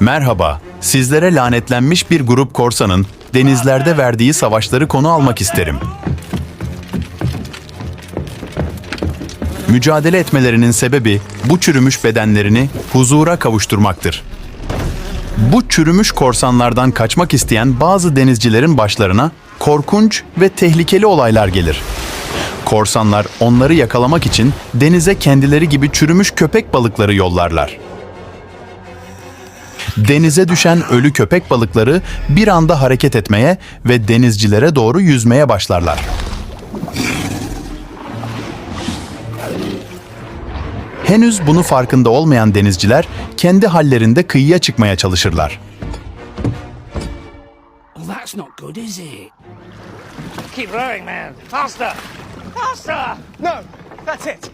Merhaba, sizlere lanetlenmiş bir grup korsanın denizlerde verdiği savaşları konu almak isterim. Mücadele etmelerinin sebebi bu çürümüş bedenlerini huzura kavuşturmaktır. Bu çürümüş korsanlardan kaçmak isteyen bazı denizcilerin başlarına korkunç ve tehlikeli olaylar gelir. Korsanlar onları yakalamak için denize kendileri gibi çürümüş köpek balıkları yollarlar. Denize düşen ölü köpek balıkları bir anda hareket etmeye ve denizcilere doğru yüzmeye başlarlar. Henüz bunu farkında olmayan denizciler kendi hallerinde kıyıya çıkmaya çalışırlar. Well, that's not good, is it? Keep rowing, man. Faster! Faster! No, that's it.